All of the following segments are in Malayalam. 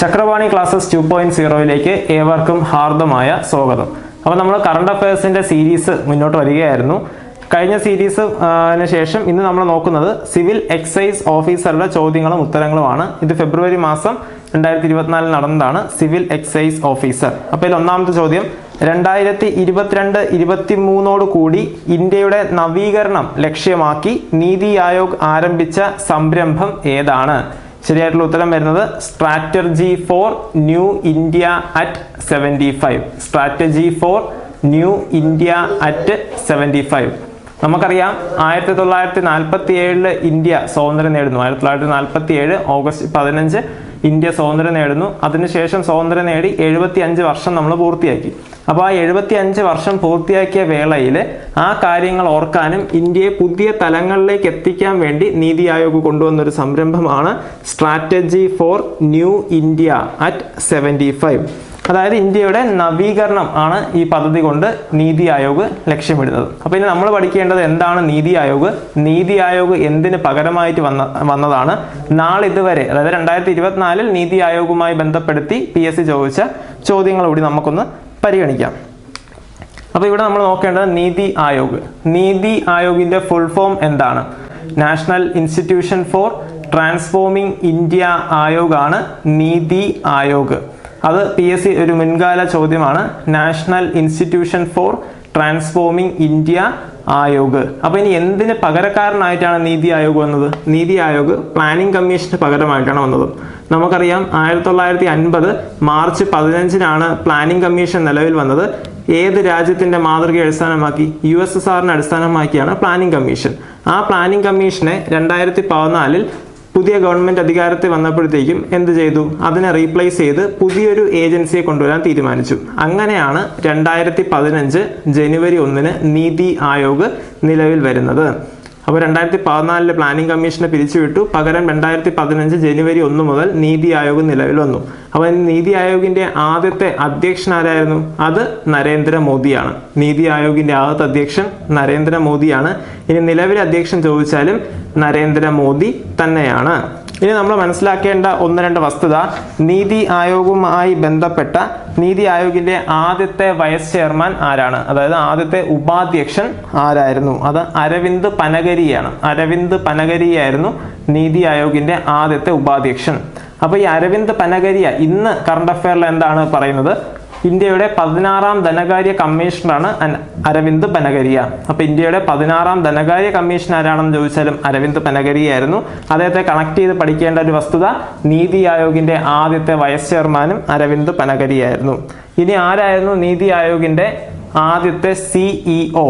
ചക്രവാണി ക്ലാസ്സസ് ടു പോയിന്റ് സീറോയിലേക്ക് ഏവർക്കും ഹാർദമായ സ്വാഗതം. അപ്പോൾ നമ്മൾ കറണ്ട് അഫയേഴ്സിന്റെ സീരീസ് മുന്നോട്ട് വരികയായിരുന്നു. കഴിഞ്ഞ സീരീസ് ശേഷം ഇന്ന് നമ്മൾ നോക്കുന്നത് സിവിൽ എക്സൈസ് ഓഫീസറുടെ ചോദ്യങ്ങളും ഉത്തരങ്ങളുമാണ് ഇത് ഫെബ്രുവരി മാസം രണ്ടായിരത്തി ഇരുപത്തിനാലിൽ നടന്നതാണ് സിവിൽ എക്സൈസ് ഓഫീസർ അപ്പോൾ ഇതിൽ ഒന്നാമത്തെ ചോദ്യം രണ്ടായിരത്തി ഇരുപത്തിരണ്ട് ഇരുപത്തി മൂന്നോട് കൂടി ഇന്ത്യയുടെ നവീകരണം ലക്ഷ്യമാക്കി നീതി ആയോഗ് ആരംഭിച്ച സംരംഭം ഏതാണ്? ശരിയായിട്ടുള്ള ഉത്തരം വരുന്നത് strategy for new India at seventy five strategy for new India at seventy five നമുക്കറിയാം ആയിരത്തി തൊള്ളായിരത്തി നാൽപ്പത്തി ഏഴിൽ ഇന്ത്യ സ്വാതന്ത്ര്യം നേടുന്നു. ആയിരത്തി തൊള്ളായിരത്തി നാൽപ്പത്തി ഏഴ് ഓഗസ്റ്റ് പതിനഞ്ച് ഇന്ത്യ സ്വാതന്ത്ര്യം നേടുന്നു. അതിനുശേഷം സ്വാതന്ത്ര്യം നേടി എഴുപത്തി അഞ്ച് വർഷം നമ്മൾ പൂർത്തിയാക്കി. അപ്പോൾ ആ എഴുപത്തി അഞ്ച് വർഷം പൂർത്തിയാക്കിയ വേളയിൽ ആ കാര്യങ്ങൾ ഓർക്കാനും ഇന്ത്യയെ പുതിയ തലങ്ങളിലേക്ക് എത്തിക്കാൻ വേണ്ടി നീതി ആയോഗ് കൊണ്ടുവന്ന ഒരു സംരംഭമാണ് strategy for new India at seventy five അതായത് ഇന്ത്യയുടെ നവീകരണം ആണ് ഈ പദ്ധതി കൊണ്ട് നീതി ആയോഗ് ലക്ഷ്യമിടുന്നത്. അപ്പോൾ ഇനി നമ്മൾ പഠിക്കേണ്ടത് എന്താണ് നീതി ആയോഗ്? നീതി ആയോഗ് എന്തിന് പകരമായിട്ട് വന്ന വന്നതാണ്? നാളിതുവരെ അതായത് രണ്ടായിരത്തി ഇരുപത്തിനാലിൽ നീതി ആയോഗുമായി ബന്ധപ്പെടുത്തി പി എസ് സി ചോദിച്ച ചോദ്യങ്ങൾ കൂടി നമുക്കൊന്ന് പരിഗണിക്കാം. അപ്പോൾ ഇവിടെ നമ്മൾ നോക്കേണ്ടത് നീതി ആയോഗ്. നീതി ആയോഗിന്റെ ഫുൾ ഫോം എന്താണ്? National institution for transforming India ആയോഗാണ് NITI Aayog. അത് പി എസ് സി ഒരു മുൻകാല ചോദ്യമാണ്. National institution for transforming India Aayog. അപ്പൊ ഇനി എന്തിന് പകരക്കാരനായിട്ടാണ് നീതി ആയോഗ് വന്നത്? നീതി ആയോഗ് പ്ലാനിംഗ് കമ്മീഷന് പകരമായിട്ടാണ് വന്നത്. നമുക്കറിയാം ആയിരത്തി തൊള്ളായിരത്തി അൻപത് മാർച്ച് പതിനഞ്ചിനാണ് പ്ലാനിംഗ് കമ്മീഷൻ നിലവിൽ വന്നത്. ഏത് രാജ്യത്തിന്റെ മാതൃകയെ അടിസ്ഥാനമാക്കി? യു എസ് എസ് ആറിനെ അടിസ്ഥാനമാക്കിയാണ് പ്ലാനിംഗ് കമ്മീഷൻ ആ പ്ലാനിംഗ് കമ്മീഷനെ രണ്ടായിരത്തി പതിനാലിൽ പുതിയ ഗവൺമെന്റ് അധികാരത്തിൽ വന്നപ്പോഴത്തേക്കും എന്ത് ചെയ്തു? അതിനെ റീപ്ലേസ് ചെയ്ത് പുതിയൊരു ഏജൻസിയെ കൊണ്ടുവരാൻ തീരുമാനിച്ചു. അങ്ങനെയാണ് രണ്ടായിരത്തി പതിനഞ്ച് ജനുവരി ഒന്നിന് നീതി ആയോഗ് നിലവിൽ വരുന്നത്. അപ്പോൾ രണ്ടായിരത്തി പതിനാലിലെ പ്ലാനിംഗ് കമ്മീഷനെ പിരിച്ചുവിട്ടു. പകരം രണ്ടായിരത്തി പതിനഞ്ച് ജനുവരി ഒന്ന് മുതൽ നീതി ആയോഗ് നിലവിൽ വന്നു. അപ്പോൾ നീതി ആയോഗിന്റെ ആദ്യത്തെ അധ്യക്ഷൻ ആരായിരുന്നു? അത് നരേന്ദ്രമോദിയാണ്. നീതി ആയോഗിന്റെ ആദ്യത്തെ അധ്യക്ഷൻ നരേന്ദ്രമോദിയാണ്. ഇനി നിലവിലെ അധ്യക്ഷൻ ചോദിച്ചാലും നരേന്ദ്രമോദി തന്നെയാണ്. ഇനി നമ്മൾ മനസ്സിലാക്കേണ്ട ഒന്ന് രണ്ട് വസ്തുത. നീതി ആയോഗുമായി ബന്ധപ്പെട്ട നീതി ആയോഗിന്റെ ആദ്യത്തെ വൈസ് ചെയർമാൻ ആരാണ്? അതായത് ആദ്യത്തെ ഉപാധ്യക്ഷൻ ആരായിരുന്നു? അത് അരവിന്ദ് പനഗരിയാണ്. അരവിന്ദ് പനഗരിയായിരുന്നു നീതി ആയോഗിന്റെ ആദ്യത്തെ ഉപാധ്യക്ഷൻ. അപ്പൊ ഈ അരവിന്ദ് പനഗരിയ ഇന്ന് കറണ്ട് അഫയറിൽ എന്താണ് പറയുന്നത്? ഇന്ത്യയുടെ പതിനാറാം ധനകാര്യ കമ്മീഷണറാണ് അരവിന്ദ് പനഗരിയ. അപ്പൊ ഇന്ത്യയുടെ പതിനാറാം ധനകാര്യ കമ്മീഷൻ ആരാണെന്ന് ചോദിച്ചാലും അരവിന്ദ് പനഗരിയായിരുന്നു. അദ്ദേഹത്തെ കണക്ട് ചെയ്ത് പഠിക്കേണ്ട ഒരു വസ്തുത നീതി ആയോഗിന്റെ ആദ്യത്തെ വൈസ് ചെയർമാനും അരവിന്ദ് പനഗരിയായിരുന്നു. ഇനി ആരായിരുന്നു നീതി ആയോഗിന്റെ ആദ്യത്തെ സിഇഒ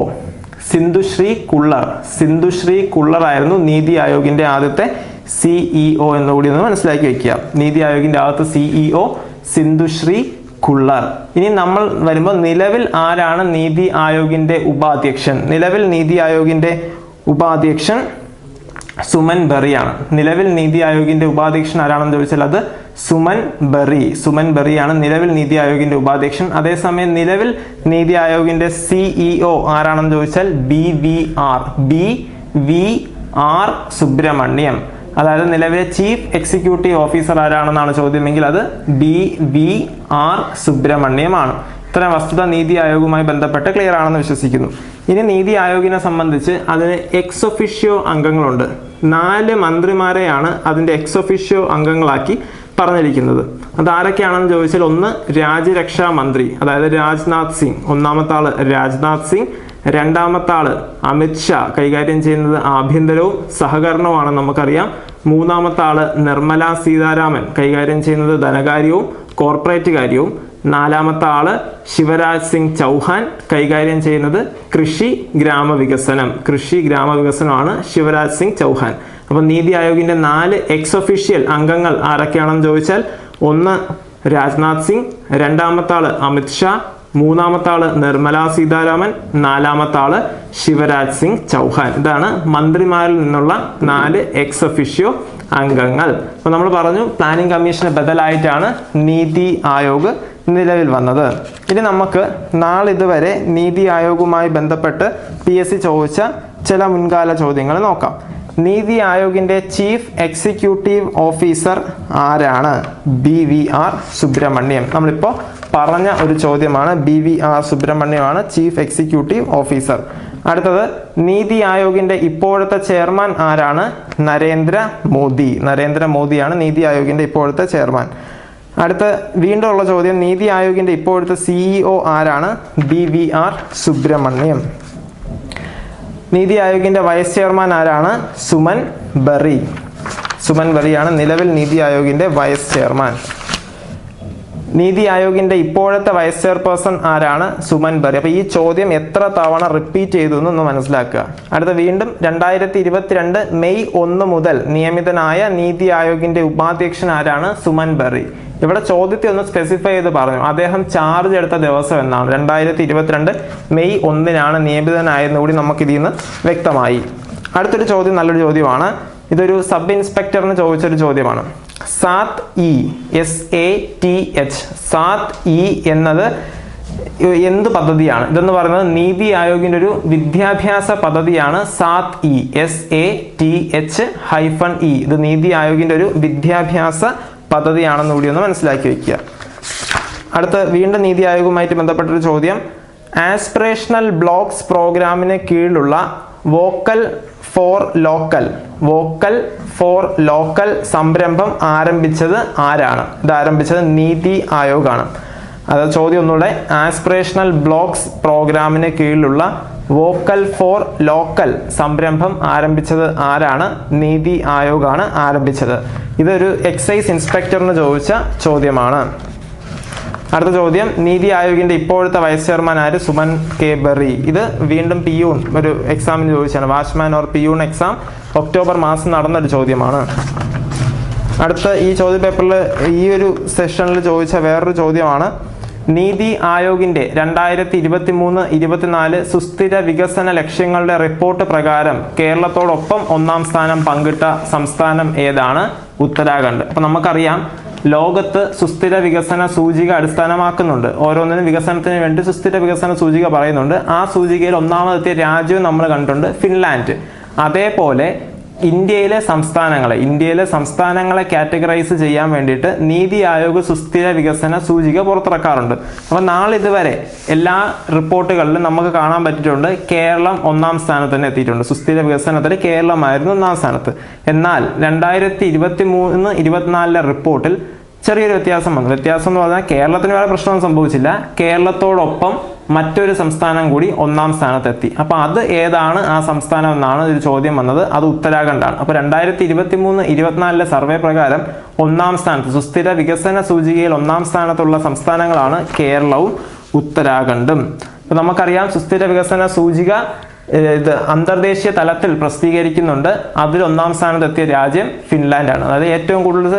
സിന്ധുശ്രീ കുള്ളർ. സിന്ധുശ്രീ കുള്ളർ ആയിരുന്നു നീതി ആയോഗിന്റെ ആദ്യത്തെ സിഇഒ എന്നുകൂടി ഒന്ന് മനസ്സിലാക്കി വെക്കുക. നീതി ആയോഗിന്റെ ആദ്യത്തെ സിഇഒ സിന്ധുശ്രീ കുള്ളർ. ഇനി നമ്മൾ വരുമ്പോൾ നിലവിൽ ആരാണ് നീതി ആയോഗിന്റെ ഉപാധ്യക്ഷൻ? നിലവിൽ നീതി ആയോഗിന്റെ ഉപാധ്യക്ഷൻ സുമൻ ബെറിയാണ് നിലവിൽ നീതി ആയോഗിന്റെ ഉപാധ്യക്ഷൻ ആരാണെന്ന് ചോദിച്ചാൽ അത് സുമൻ ബെറി. സുമൻ ബെറിയാണ് നിലവിൽ നീതി ആയോഗിന്റെ ഉപാധ്യക്ഷൻ. അതേസമയം നിലവിൽ നീതി ആയോഗിന്റെ സിഇഒ ആരാണെന്ന് ചോദിച്ചാൽ B V R B V R Subrahmanyam. അതായത് നിലവിലെ ചീഫ് എക്സിക്യൂട്ടീവ് ഓഫീസർ ആരാണെന്നാണ് ചോദ്യമെങ്കിൽ അത് ഡി വി ആർ സുബ്രഹ്മണ്യമാണ്. ഇത്തരം വസ്തുത നീതി ആയോഗുമായി ബന്ധപ്പെട്ട് ക്ലിയർ ആണെന്ന് വിശ്വസിക്കുന്നു. ഇനി നീതി ആയോഗിനെ സംബന്ധിച്ച് അതിന് എക്സ് ഒഫിഷ്യോ അംഗങ്ങളുണ്ട്. നാല് മന്ത്രിമാരെയാണ് അതിന്റെ എക്സ് ഒഫിഷ്യോ അംഗങ്ങളാക്കി പറഞ്ഞിരിക്കുന്നത്. അത് ആരൊക്കെയാണെന്ന് ചോദിച്ചാൽ ഒന്ന് രാജ്യരക്ഷാ മന്ത്രി അതായത് രാജ്നാഥ് സിംഗ് ഒന്നാമത്തെ ആൾ രാജ്നാഥ് സിംഗ് രണ്ടാമത്തെ ആൾ അമിത്ഷാ കൈകാര്യം ചെയ്യുന്നത് ആഭ്യന്തരവും സഹകരണവുമാണ് നമുക്കറിയാം. മൂന്നാമത്തെ ആൾ നിർമ്മല സീതാരാമൻ കൈകാര്യം ചെയ്യുന്നത് ധനകാര്യവും കോർപ്പറേറ്റ് കാര്യവും. നാലാമത്തെ ആൾ ശിവരാജ് സിംഗ് ചൗഹാൻ കൈകാര്യം ചെയ്യുന്നത് കൃഷി ഗ്രാമവികസനം. കൃഷി ഗ്രാമവികസനമാണ് ശിവരാജ് സിംഗ് ചൗഹാൻ. അപ്പൊ നീതി ആയോഗിന്റെ നാല് എക്സ് ഒഫീഷ്യൽ അംഗങ്ങൾ ആരൊക്കെയാണെന്ന് ചോദിച്ചാൽ ഒന്ന് രാജ്നാഥ് സിംഗ് രണ്ടാമത്തെ ആൾ അമിത് ഷാ മൂന്നാമത്തെ ആൾ നിർമ്മല സീതാരാമൻ നാലാമത്തെ ആൾ ശിവരാജ് സിംഗ് ചൗഹാൻ. ഇതാണ് മന്ത്രിമാരിൽ നിന്നുള്ള നാല് എക്സ് ഒഫീഷ്യോ അംഗങ്ങൾ. അപ്പൊ നമ്മൾ പറഞ്ഞു പ്ലാനിംഗ് കമ്മീഷന് ബദലായിട്ടാണ് നീതി ആയോഗ് നിലവിൽ വന്നത്. ഇനി നമുക്ക് നാളിതുവരെ നീതി ആയോഗുമായി ബന്ധപ്പെട്ട് പി എസ് സി ചോദിച്ച ചില മുൻകാല ചോദ്യങ്ങൾ നോക്കാം. നീതി ആയോഗിന്റെ ചീഫ് എക്സിക്യൂട്ടീവ് ഓഫീസർ ആരാണ്? B V R Subrahmanyam. നമ്മളിപ്പോൾ പറഞ്ഞ ഒരു ചോദ്യമാണ്. ബി വി ആർ സുബ്രഹ്മണ്യമാണ് ചീഫ് എക്സിക്യൂട്ടീവ് ഓഫീസർ. അടുത്തത് നീതി ആയോഗിന്റെ ഇപ്പോഴത്തെ ചെയർമാൻ ആരാണ്? നരേന്ദ്ര മോദി. നരേന്ദ്ര മോദിയാണ് നീതി ആയോഗിന്റെ ഇപ്പോഴത്തെ ചെയർമാൻ. അടുത്ത വീണ്ടും ഉള്ള ചോദ്യം നീതി ആയോഗിന്റെ ഇപ്പോഴത്തെ സിഇഒ ആരാണ്? B V R Subrahmanyam. NITI ആയോഗിന്റെ vice chairman ആരാണ്? സുമൻ ബറി. സുമൻ ബറിയാണ് നിലവിൽ നീതി ആയോഗിന്റെ വൈസ് ചെയർമാൻ. നീതി ആയോഗിന്റെ ഇപ്പോഴത്തെ വൈസ് ചെയർപേഴ്സൺ ആരാണ്? സുമൻ ബറി. അപ്പൊ ഈ ചോദ്യം എത്ര തവണ റിപ്പീറ്റ് ചെയ്തു എന്നൊന്ന് മനസ്സിലാക്കുക. അടുത്ത വീണ്ടും രണ്ടായിരത്തി ഇരുപത്തിരണ്ട് മെയ് ഒന്ന് മുതൽ നിയമിതനായ നീതി ആയോഗിന്റെ ഉപാധ്യക്ഷൻ ആരാണ്? സുമൻ ബറി. ഇവിടെ ചോദ്യത്തെ ഒന്ന് സ്പെസിഫൈ ചെയ്ത് പറഞ്ഞു. അദ്ദേഹം ചാർജ് എടുത്ത ദിവസം എന്നാണ്. രണ്ടായിരത്തി ഇരുപത്തിരണ്ട് മെയ് ഒന്നിനാണ് നിയമിതനായെന്ന് കൂടി നമുക്ക് ഇതിൽ നിന്ന് വ്യക്തമായി. അടുത്തൊരു ചോദ്യം നല്ലൊരു ചോദ്യമാണ്. ഇതൊരു സബ് ഇൻസ്പെക്ടറിന് ചോദിച്ചൊരു ചോദ്യമാണ്. SATH E S A T H SATH E എന്നത് എന്ത് പദ്ധതിയാണ്? ഇതെന്ന് പറയുന്നത് നീതി ആയോഗിന്റെ ഒരു വിദ്യാഭ്യാസ പദ്ധതിയാണ് SATH E S A T H hyphen E. ഇത് നീതി ആയോഗിന്റെ ഒരു വിദ്യാഭ്യാസ പദ്ധതിയാണെന്ന് കൂടി ഒന്ന് മനസ്സിലാക്കി വെക്കുക. അടുത്ത വീണ്ടും നീതി ആയോഗുമായിട്ട് ബന്ധപ്പെട്ടൊരു ചോദ്യം. ആസ്പിറേഷണൽ ബ്ലോക്സ് പ്രോഗ്രാമിന് കീഴിലുള്ള vocal for local. Vocal for local സംരംഭം ആരംഭിച്ചത് ആരാണ്? ഇത് ആരംഭിച്ചത് നീതി ആയോഗാണ്. അത് ചോദ്യം ഒന്നുകൂടെ. ആസ്പിറേഷണൽ ബ്ലോക്സ് പ്രോഗ്രാമിന് കീഴിലുള്ള വോക്കൽ ഫോർ ലോക്കൽ സംരംഭം ആരംഭിച്ചത് ആരാണ്? നീതി ആയോഗാണ് ആരംഭിച്ചത്. ഇതൊരു എക്സൈസ് ഇൻസ്പെക്ടറിന് ചോദിച്ച ചോദ്യമാണ്. അടുത്ത ചോദ്യം നീതി ആയോഗിന്റെ ഇപ്പോഴത്തെ വൈസ് ചെയർമാൻ ആര്? സുമൻ കെ ബെറി. ഇത് വീണ്ടും പിയൂൺ ഒരു എക്സാമിന് ചോദിച്ചാണ്. Watchman or peon exam October മാസം നടന്നൊരു ചോദ്യമാണ്. അടുത്ത ഈ ചോദ്യ പേപ്പറിൽ ഈ ഒരു സെഷനിൽ ചോദിച്ച വേറൊരു ചോദ്യമാണ്. നീതി ആയോഗിന്റെ രണ്ടായിരത്തി ഇരുപത്തി മൂന്ന് ഇരുപത്തിനാല് സുസ്ഥിര വികസന ലക്ഷ്യങ്ങളുടെ റിപ്പോർട്ട് പ്രകാരം കേരളത്തോടൊപ്പം ഒന്നാം സ്ഥാനം പങ്കിട്ട സംസ്ഥാനം ഏതാണ്? ഉത്തരാഖണ്ഡ്. അപ്പൊ നമുക്കറിയാം ലോകത്ത് സുസ്ഥിര വികസന സൂചിക അടിസ്ഥാനമാക്കുന്നുണ്ട്. ഓരോന്നിനും വികസനത്തിന് വേണ്ടി സുസ്ഥിര വികസന സൂചിക പറയുന്നുണ്ട്. ആ സൂചികയിൽ ഒന്നാമതെത്തിയ രാജ്യവും നമ്മൾ കണ്ടിട്ടുണ്ട് ഫിൻലാൻഡ്. അതേപോലെ ഇന്ത്യയിലെ സംസ്ഥാനങ്ങളെ ഇന്ത്യയിലെ സംസ്ഥാനങ്ങളെ കാറ്റഗറൈസ് ചെയ്യാൻ വേണ്ടിയിട്ട് നീതി ആയോഗ് സുസ്ഥിര വികസന സൂചിക പുറത്തിറക്കാറുണ്ട്. അപ്പോൾ നാളിതുവരെ എല്ലാ റിപ്പോർട്ടുകളിലും നമുക്ക് കാണാൻ പറ്റിയിട്ടുണ്ട് കേരളം ഒന്നാം സ്ഥാനത്ത് തന്നെ എത്തിയിട്ടുണ്ട്. സുസ്ഥിര വികസനത്തിൽ കേരളമായിരുന്നു ഒന്നാം സ്ഥാനത്ത്. എന്നാൽ രണ്ടായിരത്തി ഇരുപത്തി മൂന്ന് ഇരുപത്തിനാലിലെ റിപ്പോർട്ടിൽ ചെറിയൊരു വ്യത്യാസം വന്നു. വ്യത്യാസം എന്ന് പറഞ്ഞാൽ കേരളത്തിന് വേറെ പ്രശ്നമൊന്നും സംഭവിച്ചില്ല. കേരളത്തോടൊപ്പം മറ്റൊരു സംസ്ഥാനം കൂടി ഒന്നാം സ്ഥാനത്തെത്തി. അപ്പൊ അത് ഏതാണ് ആ സംസ്ഥാനം എന്നാണ് ഒരു ചോദ്യം വന്നത്. അത് ഉത്തരാഖണ്ഡാണ്. അപ്പൊ രണ്ടായിരത്തി ഇരുപത്തി മൂന്ന് ഇരുപത്തിനാലിലെ സർവേ പ്രകാരം ഒന്നാം സ്ഥാനത്ത് സുസ്ഥിര വികസന സൂചികയിൽ ഒന്നാം സ്ഥാനത്തുള്ള സംസ്ഥാനങ്ങളാണ് കേരളവും ഉത്തരാഖണ്ഡും. അപ്പൊ നമുക്കറിയാം സുസ്ഥിര വികസന സൂചിക ഇത് അന്തർദേശീയ തലത്തിൽ പ്രസിദ്ധീകരിക്കുന്നുണ്ട്. അതിൽ ഒന്നാം സ്ഥാനത്തെത്തിയ രാജ്യം ഫിൻലാൻഡാണ്. അതായത് ഏറ്റവും കൂടുതൽ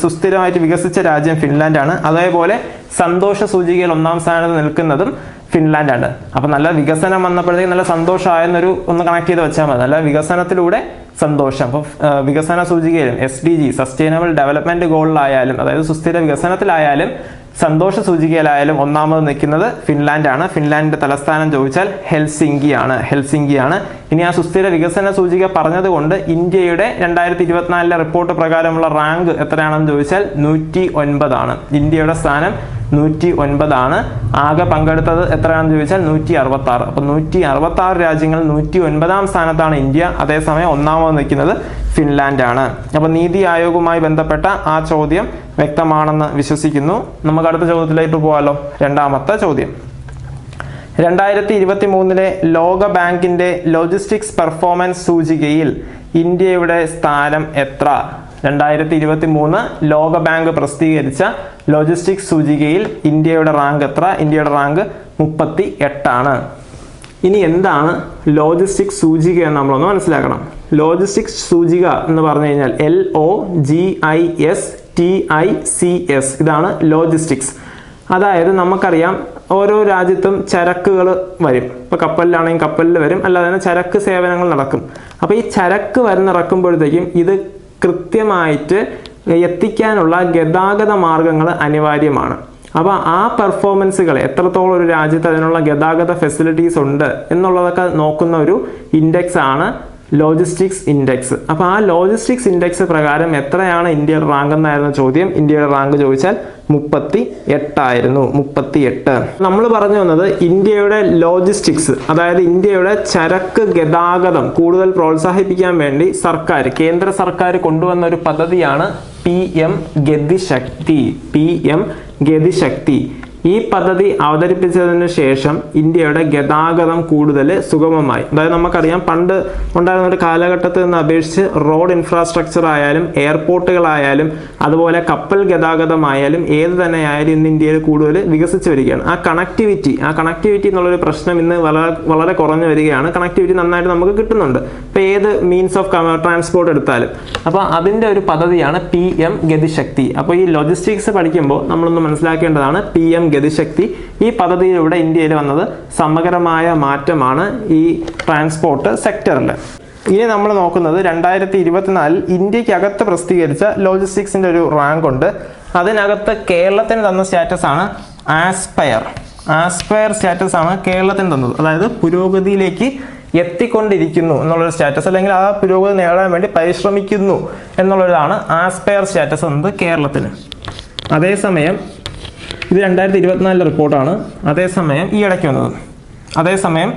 സുസ്ഥിരമായിട്ട് വികസിച്ച രാജ്യം ഫിൻലാൻഡാണ്. അതേപോലെ സന്തോഷ സൂചികയിൽ ഒന്നാം സ്ഥാനത്ത് നിൽക്കുന്നതും ഫിൻലാൻഡാണ്. അപ്പൊ നല്ല വികസനം വന്നപ്പോഴത്തേക്ക് നല്ല സന്തോഷമായെന്നൊരു ഒന്ന് കണക്ട് ചെയ്ത് വെച്ചാൽ മതി. നല്ല വികസനത്തിലൂടെ സന്തോഷം. അപ്പോൾ വികസന സൂചികയിലും S D G sustainable development ഗോളിലായാലും അതായത് സുസ്ഥിര വികസനത്തിലായാലും സന്തോഷ സൂചികയിലായാലും ഒന്നാമത് നിൽക്കുന്നത് ഫിൻലാൻഡാണ്. ഫിൻലാൻഡിന്റെ തലസ്ഥാനം ചോദിച്ചാൽ ഹെൽസിങ്കിയാണ്. ഹെൽസിങ്കിയാണ്. ഇനി ആ സുസ്ഥിര വികസന സൂചിക പറഞ്ഞതുകൊണ്ട് ഇന്ത്യയുടെ രണ്ടായിരത്തി ഇരുപത്തിനാലിലെ റിപ്പോർട്ട് പ്രകാരമുള്ള റാങ്ക് എത്രയാണെന്ന് ചോദിച്ചാൽ നൂറ്റി ഒൻപതാണ് ഇന്ത്യയുടെ സ്ഥാനം നൂറ്റി ഒൻപതാണ് ആകെ പങ്കെടുത്തത് എത്രയാണെന്ന് ചോദിച്ചാൽ നൂറ്റി അറുപത്തി ആറ് അപ്പൊ നൂറ്റി അറുപത്തി ആറ് രാജ്യങ്ങൾ നൂറ്റി ഒൻപതാം സ്ഥാനത്താണ് ഇന്ത്യ. അതേസമയം ഒന്നാമത് നിൽക്കുന്നത് ഫിൻലാൻഡ് ആണ് അപ്പൊ നീതി ആയോഗുമായി ബന്ധപ്പെട്ട ആ ചോദ്യം വ്യക്തമാണെന്ന് വിശ്വസിക്കുന്നു. നമുക്ക് അടുത്ത ചോദ്യത്തിലേക്ക് പോകാമല്ലോ രണ്ടാമത്തെ ചോദ്യം. രണ്ടായിരത്തി ഇരുപത്തി മൂന്നിലെ ലോക ബാങ്കിന്റെ ലോജിസ്റ്റിക്സ് പെർഫോമൻസ് സൂചികയിൽ ഇന്ത്യയുടെ സ്ഥാനം എത്ര? രണ്ടായിരത്തി ഇരുപത്തി മൂന്ന് ലോക ബാങ്ക് പ്രസിദ്ധീകരിച്ച ലോജിസ്റ്റിക്സ് സൂചികയിൽ ഇന്ത്യയുടെ റാങ്ക് എത്ര? ഇന്ത്യയുടെ റാങ്ക് മുപ്പത്തി എട്ടാണ് ഇനി എന്താണ് ലോജിസ്റ്റിക്സ് സൂചിക എന്ന് നമ്മളൊന്ന് മനസ്സിലാക്കണം. ലോജിസ്റ്റിക്സ് സൂചിക എന്ന് പറഞ്ഞു കഴിഞ്ഞാൽ L O G I S T I C S ഇതാണ് ലോജിസ്റ്റിക്സ്. അതായത് നമുക്കറിയാം ഓരോ രാജ്യത്തും ചരക്കുകൾ വരും. ഇപ്പോൾ കപ്പലിലാണെങ്കിൽ കപ്പലിൽ വരും അല്ലാതെ തന്നെ ചരക്ക് സേവനങ്ങൾ നടക്കും. അപ്പോൾ ഈ ചരക്ക് വരുന്നിറക്കുമ്പോഴത്തേക്കും ഇത് കൃത്യമായിട്ട് എത്തിക്കാനുള്ള ഗതാഗത മാർഗങ്ങൾ അനിവാര്യമാണ്. അപ്പോൾ ആ പെർഫോമൻസുകൾ എത്രത്തോളം ഒരു രാജ്യത്ത് അതിനുള്ള ഗതാഗത ഫെസിലിറ്റീസ് ഉണ്ട് എന്നുള്ളതൊക്കെ നോക്കുന്ന ഒരു ഇൻഡെക്സ് ആണ് ലോജിസ്റ്റിക്സ് ഇൻഡെക്സ് അപ്പോൾ ആ ലോജിസ്റ്റിക്സ് ഇൻഡെക്സ് പ്രകാരം എത്രയാണ് ഇന്ത്യയുടെ റാങ്ക് എന്നായിരുന്നു ചോദ്യം? ഇന്ത്യയുടെ റാങ്ക് ചോദിച്ചാൽ മുപ്പത്തി എട്ടായിരുന്നു മുപ്പത്തി എട്ട് നമ്മൾ പറഞ്ഞു വന്നത് ഇന്ത്യയുടെ ലോജിസ്റ്റിക്സ് അതായത് ഇന്ത്യയുടെ ചരക്ക് ഗതാഗതം കൂടുതൽ പ്രോത്സാഹിപ്പിക്കാൻ വേണ്ടി സർക്കാർ കേന്ദ്ര സർക്കാർ കൊണ്ടുവന്ന ഒരു പദ്ധതിയാണ് P M GatiShakti. P M GatiShakti. ഈ പദ്ധതി അവതരിപ്പിച്ചതിന് ശേഷം ഇന്ത്യയുടെ ഗതാഗതം കൂടുതൽ സുഗമമായി. അതായത് നമുക്കറിയാം പണ്ട് ഉണ്ടായിരുന്ന ഒരു കാലഘട്ടത്തിൽ നിന്ന് അപേക്ഷിച്ച് റോഡ് ഇൻഫ്രാസ്ട്രക്ചർ ആയാലും എയർപോർട്ടുകളായാലും അതുപോലെ കപ്പൽ ഗതാഗതമായാലും ഏത് തന്നെ ആയാലും ഇന്ന് ഇന്ത്യയിൽ കൂടുതൽ വികസിച്ച് വരികയാണ്. ആ കണക്ടിവിറ്റി ആ കണക്ടിവിറ്റി എന്നുള്ളൊരു പ്രശ്നം ഇന്ന് വളരെ വളരെ കുറഞ്ഞു വരികയാണ്. കണക്ടിവിറ്റി നന്നായിട്ട് നമുക്ക് കിട്ടുന്നുണ്ട്. ഇപ്പോൾ ഏത് മീൻസ് ഓഫ് ട്രാൻസ്പോർട്ട് എടുത്താലും. അപ്പോൾ അതിന്റെ ഒരു പദ്ധതിയാണ് പി എം ഗതിശക്തി. അപ്പോൾ ഈ ലോജിസ്റ്റിക്സ് പഠിക്കുമ്പോൾ നമ്മളൊന്ന് മനസ്സിലാക്കേണ്ടതാണ് പി എം ഗതിശക്തി ഈ പദ്ധതിയിലൂടെ ഇന്ത്യയിൽ വന്നത് സമഗ്രമായ മാറ്റമാണ് ഈ ട്രാൻസ്പോർട്ട് സെക്ടറിൽ ഇനി നമ്മൾ നോക്കുന്നത് രണ്ടായിരത്തി ഇരുപത്തിനാലിൽ ഇന്ത്യക്കകത്ത് പ്രസിദ്ധീകരിച്ച ലോജിസ്റ്റിക്സിന്റെ ഒരു റാങ്ക് ഉണ്ട്. അതിനകത്ത് കേരളത്തിന് തന്ന സ്റ്റാറ്റസ് ആണ് ആസ്പയർ ആസ്പയർ സ്റ്റാറ്റസ് ആണ് കേരളത്തിന് തന്നത്. അതായത് പുരോഗതിയിലേക്ക് എത്തിക്കൊണ്ടിരിക്കുന്നു എന്നുള്ളൊരു സ്റ്റാറ്റസ് അല്ലെങ്കിൽ ആ പുരോഗതി നേടാൻ വേണ്ടി പരിശ്രമിക്കുന്നു എന്നുള്ളതാണ് ആസ്പയർ സ്റ്റാറ്റസ് എന്നത് കേരളത്തിന്. അതേസമയം ഇത് രണ്ടായിരത്തി ഇരുപത്തിനാലിലെ റിപ്പോർട്ടാണ്. അതേസമയം ഈ ഇടയ്ക്ക് വന്നത്. അതേസമയം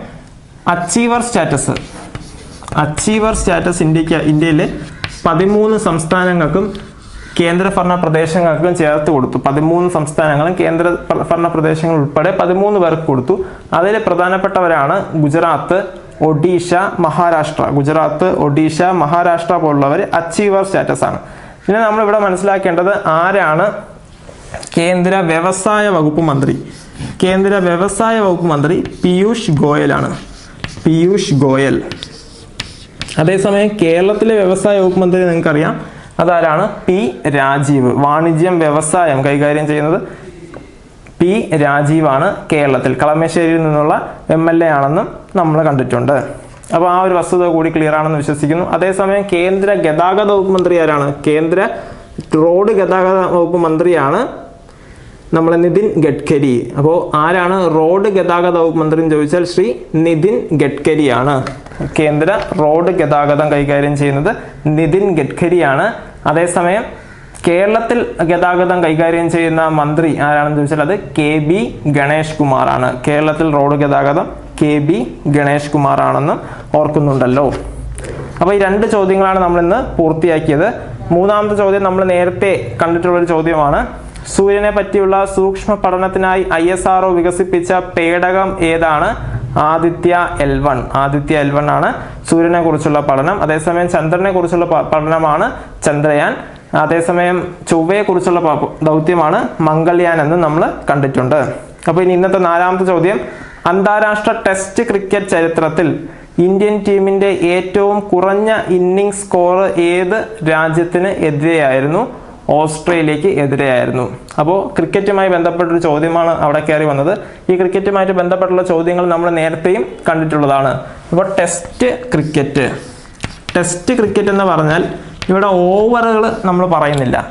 അച്ചീവർ സ്റ്റാറ്റസ്. അച്ചീവർ സ്റ്റാറ്റസ് ഇന്ത്യയ്ക്ക് ഇന്ത്യയിൽ പതിമൂന്ന് സംസ്ഥാനങ്ങൾക്കും കേന്ദ്രഭരണ പ്രദേശങ്ങൾക്കും ചേർത്ത് കൊടുത്തു. പതിമൂന്ന് സംസ്ഥാനങ്ങളും കേന്ദ്ര ഭരണ പ്രദേശങ്ങൾ ഉൾപ്പെടെ പതിമൂന്ന് പേർക്ക് കൊടുത്തു. അതിൽ പ്രധാനപ്പെട്ടവരാണ് ഗുജറാത്ത് ഒഡീഷ മഹാരാഷ്ട്ര. ഗുജറാത്ത് ഒഡീഷ മഹാരാഷ്ട്ര പോലുള്ളവർ അച്ചീവർ സ്റ്റാറ്റസ് ആണ് പിന്നെ നമ്മൾ ഇവിടെ മനസ്സിലാക്കേണ്ടത് ആരാണ് കേന്ദ്ര വ്യവസായ വകുപ്പ് മന്ത്രി. കേന്ദ്ര വ്യവസായ വകുപ്പ് മന്ത്രി പീയൂഷ് ഗോയലാണ്. പീയൂഷ് ഗോയൽ. അതേസമയം കേരളത്തിലെ വ്യവസായ വകുപ്പ് മന്ത്രി നിങ്ങൾക്കറിയാം. അതാരാണ്? പി രാജീവ്. വാണിജ്യം വ്യവസായം കൈകാര്യം ചെയ്യുന്നത് പി രാജീവാണ് കേരളത്തിൽ. കളമശ്ശേരിയിൽ നിന്നുള്ള എം എൽ എ ആണെന്നും നമ്മൾ കണ്ടിട്ടുണ്ട്. അപ്പോൾ ആ ഒരു വസ്തുത കൂടി ക്ലിയർ ആണെന്ന് വിശ്വസിക്കുന്നു. അതേസമയം കേന്ദ്ര ഗതാഗത വകുപ്പ് മന്ത്രി ആരാണ്? കേന്ദ്ര റോഡ് ഗതാഗത വകുപ്പ് മന്ത്രിയാണ് നമ്മളെ നിതിൻ ഗഡ്കരി. അപ്പോൾ ആരാണ് റോഡ് ഗതാഗത വകുപ്പ് മന്ത്രി എന്ന് ചോദിച്ചാൽ ശ്രീ നിതിൻ ഗഡ്കരിയാണ്. കേന്ദ്ര റോഡ് ഗതാഗതം കൈകാര്യം ചെയ്യുന്നത് നിതിൻ ഗഡ്കരിയാണ്. അതേസമയം കേരളത്തിൽ ഗതാഗതം കൈകാര്യം ചെയ്യുന്ന മന്ത്രി ആരാണെന്ന് ചോദിച്ചാൽ അത് കെ ബി ഗണേഷ് കുമാറാണ്. കേരളത്തിൽ റോഡ് ഗതാഗതം കെ ബി ഗണേഷ് കുമാറാണെന്നും ഓർക്കുന്നുണ്ടല്ലോ. അപ്പോൾ ഈ രണ്ട് ചോദ്യങ്ങളാണ് നമ്മൾ ഇന്ന് പൂർത്തിയാക്കിയത്. മൂന്നാമത്തെ ചോദ്യം നമ്മൾ നേരത്തെ കണ്ടിട്ടുള്ള ഒരു ചോദ്യമാണ്. സൂര്യനെ പറ്റിയുള്ള സൂക്ഷ്മ പഠനത്തിനായി ഐ എസ് ആർ വികസിപ്പിച്ച പേടകം ഏതാണ്? Aditya L one. Aditya L one ആണ് സൂര്യനെ കുറിച്ചുള്ള പഠനം. അതേസമയം ചന്ദ്രനെ കുറിച്ചുള്ള പഠനമാണ് ചന്ദ്രയാൻ. അതേസമയം ചൊവ്വയെ കുറിച്ചുള്ള ദൗത്യമാണ് മംഗൾയാൻ എന്ന് നമ്മൾ കണ്ടിട്ടുണ്ട്. അപ്പോൾ ഇനി ഇന്നത്തെ നാലാമത്തെ ചോദ്യം. അന്താരാഷ്ട്ര ടെസ്റ്റ് ക്രിക്കറ്റ് ചരിത്രത്തിൽ ഇന്ത്യൻ ടീമിന്റെ ഏറ്റവും കുറഞ്ഞ ഇന്നിംഗ് സ്കോർ ഏത് രാജ്യത്തിന് എതിരെയായിരുന്നു? ഓസ്ട്രേലിയക്ക് എതിരെയായിരുന്നു. അപ്പോൾ ക്രിക്കറ്റുമായി ബന്ധപ്പെട്ടൊരു ചോദ്യമാണ് അവിടെ കയറി വന്നത്. ഈ ക്രിക്കറ്റുമായിട്ട് ബന്ധപ്പെട്ടുള്ള ചോദ്യങ്ങൾ നമ്മൾ നേരത്തെയും കണ്ടിട്ടുള്ളതാണ്. ഇപ്പോൾ ടെസ്റ്റ് ക്രിക്കറ്റ് ടെസ്റ്റ് ക്രിക്കറ്റ് എന്ന് പറഞ്ഞാൽ ഇവിടെ ഓവറുകൾ നമ്മൾ പറയുന്നില്ല.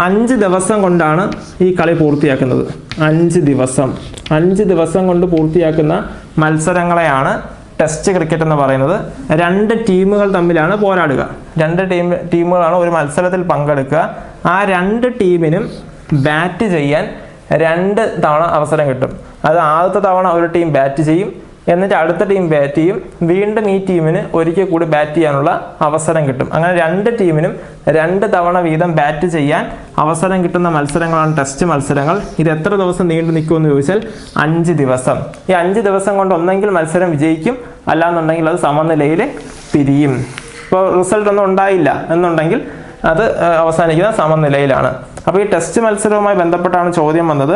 അഞ്ച് ദിവസം കൊണ്ടാണ് ഈ കളി പൂർത്തിയാക്കുന്നത്. അഞ്ച് ദിവസം. അഞ്ച് ദിവസം കൊണ്ട് പൂർത്തിയാക്കുന്ന മത്സരങ്ങളെയാണ് ടെസ്റ്റ് ക്രിക്കറ്റ് എന്ന് പറയുന്നത്. രണ്ട് ടീമുകൾ തമ്മിലാണ് പോരാടുക. രണ്ട് ടീം ടീമുകളാണ് ഒരു മത്സരത്തിൽ പങ്കെടുക്കുക. ആ രണ്ട് ടീമിനും ബാറ്റ് ചെയ്യാൻ രണ്ട് തവണ അവസരം കിട്ടും. അത് ആദ്യത്തെ തവണ ഒരു ടീം ബാറ്റ് ചെയ്യും എന്നിട്ട് അടുത്ത ടീം ബാറ്റ് ചെയ്യും. വീണ്ടും ഈ ടീമിന് ഒരിക്കൽ കൂടി ബാറ്റ് ചെയ്യാനുള്ള അവസരം കിട്ടും. അങ്ങനെ രണ്ട് ടീമിനും രണ്ട് തവണ വീതം ബാറ്റ് ചെയ്യാൻ അവസരം കിട്ടുന്ന മത്സരങ്ങളാണ് ടെസ്റ്റ് മത്സരങ്ങൾ. ഇത് എത്ര ദിവസം നീണ്ടു നിൽക്കുമെന്ന് ചോദിച്ചാൽ അഞ്ച് ദിവസം. ഈ അഞ്ച് ദിവസം കൊണ്ട് ഒന്നെങ്കിൽ മത്സരം വിജയിക്കും അല്ലാന്നുണ്ടെങ്കിൽ അത് സമനിലയിൽ പിരിയും. ഇപ്പോൾ റിസൾട്ട് ഒന്നും ഉണ്ടായില്ല എന്നുണ്ടെങ്കിൽ അത് അവസാനിക്കുന്ന സമനിലയിലാണ്. അപ്പോൾ ഈ ടെസ്റ്റ് മത്സരവുമായി ബന്ധപ്പെട്ടാണ് ചോദ്യം വന്നത്.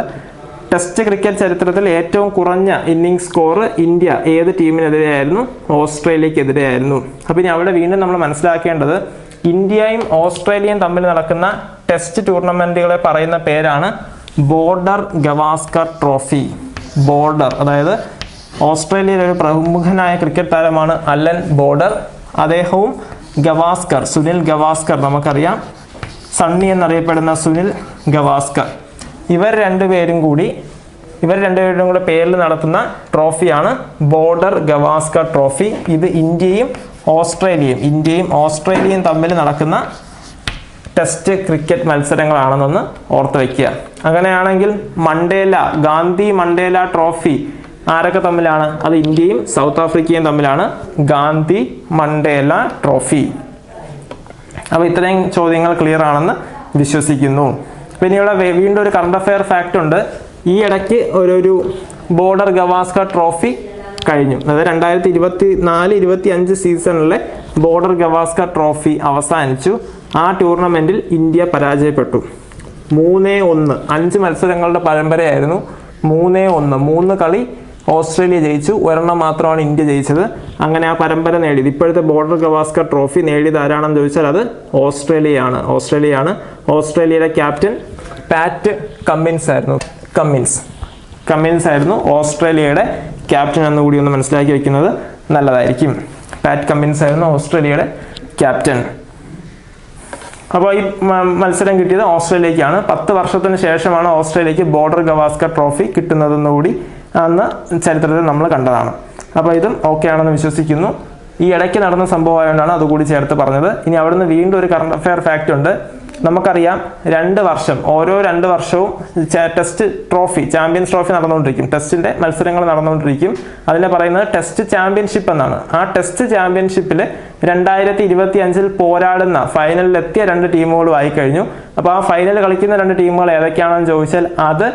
ടെസ്റ്റ് ക്രിക്കറ്റ് ചരിത്രത്തിൽ ഏറ്റവും കുറഞ്ഞ ഇന്നിംഗ് സ്കോർ ഇന്ത്യ ഏത് ടീമിനെതിരെയായിരുന്നു? ഓസ്ട്രേലിയക്കെതിരെയായിരുന്നു. അപ്പോൾ ഇനി അവിടെ വീണ്ടും നമ്മൾ മനസ്സിലാക്കേണ്ടത് ഇന്ത്യയും ഓസ്ട്രേലിയയും തമ്മിൽ നടക്കുന്ന ടെസ്റ്റ് ടൂർണമെന്റുകളെ പറയുന്ന പേരാണ് ബോർഡർ ഗവാസ്കർ ട്രോഫി. ബോർഡർ അതായത് ഓസ്ട്രേലിയയിലെ ഒരു പ്രമുഖനായ ക്രിക്കറ്റ് താരമാണ് അല്ലൻ ബോർഡർ. അദ്ദേഹവും ഗവാസ്കർ സുനിൽ ഗവാസ്കർ നമുക്കറിയാം. സണ്ണി എന്നറിയപ്പെടുന്ന സുനിൽ ഗവാസ്കർ. ഇവർ രണ്ടുപേരും കൂടി ഇവർ രണ്ടുപേരും കൂടെ പേരിൽ നടത്തുന്ന ട്രോഫിയാണ് ബോർഡർ ഗവാസ്കർ ട്രോഫി. ഇത് ഇന്ത്യയും ഓസ്ട്രേലിയയും ഇന്ത്യയും ഓസ്ട്രേലിയയും തമ്മിൽ നടക്കുന്ന ടെസ്റ്റ് ക്രിക്കറ്റ് മത്സരങ്ങളാണെന്നൊന്ന് ഓർത്ത് വയ്ക്കുക അങ്ങനെയാണെങ്കിൽ മണ്ടേല ഗാന്ധി മണ്ടേല ട്രോഫി ആരൊക്കെ തമ്മിലാണ്? അത് ഇന്ത്യയും സൗത്ത് ആഫ്രിക്കയും തമ്മിലാണ്. Gandhi Mandela trophy. അപ്പോൾ ഇത്രയും ചോദ്യങ്ങൾ ക്ലിയർ ആണെന്ന് വിശ്വസിക്കുന്നു. പിന്നെ ഇവിടെ വീണ്ടും ഒരു കറണ്ട് അഫെയർ ഫാക്റ്റ് ഉണ്ട്. ഈ ഇടയ്ക്ക് ഒരു ബോർഡർ ഗവാസ്കർ ട്രോഫി കഴിഞ്ഞു. അതായത് രണ്ടായിരത്തി ഇരുപത്തി നാല് ഇരുപത്തി അഞ്ച് സീസണിലെ ബോർഡർ ഗവാസ്കർ ട്രോഫി അവസാനിച്ചു. ആ ടൂർണമെന്റിൽ ഇന്ത്യ പരാജയപ്പെട്ടു. മൂന്നേ ഒന്ന് അഞ്ച് മത്സരങ്ങളുടെ പരമ്പരയായിരുന്നു. മൂന്നേ ഒന്ന് മൂന്ന് കളി ഓസ്ട്രേലിയ ജയിച്ചു. ഒരെണ്ണം മാത്രമാണ് ഇന്ത്യ ജയിച്ചത്. അങ്ങനെ ആ പരമ്പര നേടിയത്. ഇപ്പോഴത്തെ ബോർഡർ ഗവാസ്കർ ട്രോഫി നേടിയത് ആരാണെന്ന് ചോദിച്ചാൽ അത് ഓസ്ട്രേലിയയാണ്. ഓസ്ട്രേലിയയാണ്. ഓസ്ട്രേലിയയുടെ ക്യാപ്റ്റൻ പാറ്റ് കമ്മിൻസ് ആയിരുന്നു. കമ്മിൻസ്. കമ്മിൻസ് ആയിരുന്നു ഓസ്ട്രേലിയയുടെ ക്യാപ്റ്റൻ എന്ന് കൂടി ഒന്ന് മനസ്സിലാക്കി വെക്കുന്നത് നല്ലതായിരിക്കും. പാറ്റ് കമ്മിൻസ് ആയിരുന്നു ഓസ്ട്രേലിയയുടെ ക്യാപ്റ്റൻ. അപ്പോൾ ഈ മത്സരം കിട്ടിയത് ഓസ്ട്രേലിയക്കാണ്. പത്ത് വർഷത്തിന് ശേഷമാണ് ഓസ്ട്രേലിയക്ക് ബോർഡർ ഗവാസ്കർ ട്രോഫി കിട്ടുന്നതെന്ന് കൂടി അന്ന് ചരിത്രത്തിൽ നമ്മൾ കണ്ടതാണ്. അപ്പോൾ ഇതും ഓക്കെ ആണെന്ന് വിശ്വസിക്കുന്നു. ഈ ഇടയ്ക്ക് നടന്ന സംഭവമായതുകൊണ്ടാണ് അതുകൂടി ചേർത്ത് പറഞ്ഞത്. ഇനി അവിടുന്ന് വീണ്ടും ഒരു കറണ്ട് അഫെയർ ഫാക്റ്റ് ഉണ്ട്. നമുക്കറിയാം രണ്ട് വർഷം ഓരോ രണ്ട് വർഷവും ടെസ്റ്റ് ട്രോഫി ചാമ്പ്യൻസ് ട്രോഫി നടന്നുകൊണ്ടിരിക്കും. ടെസ്റ്റിന്റെ മത്സരങ്ങൾ നടന്നുകൊണ്ടിരിക്കും. അതിനെ പറയുന്നത് ടെസ്റ്റ് ചാമ്പ്യൻഷിപ്പ് എന്നാണ്. ആ ടെസ്റ്റ് ചാമ്പ്യൻഷിപ്പിൽ രണ്ടായിരത്തി ഇരുപത്തി അഞ്ചിൽ പോരാടുന്ന ഫൈനലിൽ എത്തിയ രണ്ട് ടീമുകളും ആയി കഴിഞ്ഞു അപ്പോൾ ആ ഫൈനൽ കളിക്കുന്ന രണ്ട് ടീമുകൾ ഏതൊക്കെയാണെന്ന് ചോദിച്ചാൽ അത്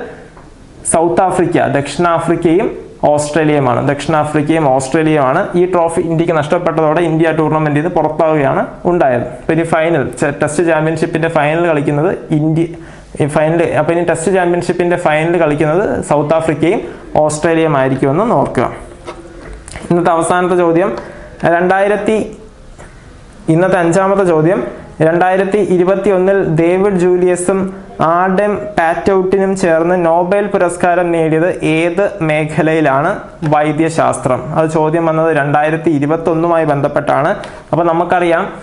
സൗത്ത് ആഫ്രിക്ക ദക്ഷിണാഫ്രിക്കയും ഓസ്ട്രേലിയയുമാണ്. ദക്ഷിണാഫ്രിക്കയും ഓസ്ട്രേലിയയുമാണ് ഈ ട്രോഫി ഇന്ത്യയ്ക്ക് നഷ്ടപ്പെട്ടതോടെ ഇന്ത്യ ടൂർണമെന്റിൽ നിന്ന് പുറത്താവുകയാണ് ഉണ്ടായത്. അപ്പോൾ ഇനി ഫൈനൽ ടെസ്റ്റ് ചാമ്പ്യൻഷിപ്പിന്റെ ഫൈനൽ കളിക്കുന്നത് ഇന്ത്യ ഫൈനൽ അപ്പോൾ ഇനി ടെസ്റ്റ് ചാമ്പ്യൻഷിപ്പിന്റെ ഫൈനൽ കളിക്കുന്നത് സൗത്ത് ആഫ്രിക്കയും ഓസ്ട്രേലിയയും ആയിരിക്കുമെന്ന് നോക്കുക ഇന്നത്തെ അവസാനത്തെ ചോദ്യം രണ്ടായിരത്തി ഇന്നത്തെ അഞ്ചാമത്തെ ചോദ്യം രണ്ടായിരത്തി ഇരുപത്തി ഒന്നിൽ ഡേവിഡ് ജൂലിയസും ആഡം പാറ്റൌട്ടിനും ചേർന്ന് നോബൽ പുരസ്കാരം നേടിയത് ഏത് മേഖലയിലാണ്? വൈദ്യശാസ്ത്രം. അത് ചോദ്യം വന്നത് രണ്ടായിരത്തി ഇരുപത്തി ഒന്നുമായി ബന്ധപ്പെട്ടാണ്. അപ്പോൾ നമുക്കറിയാം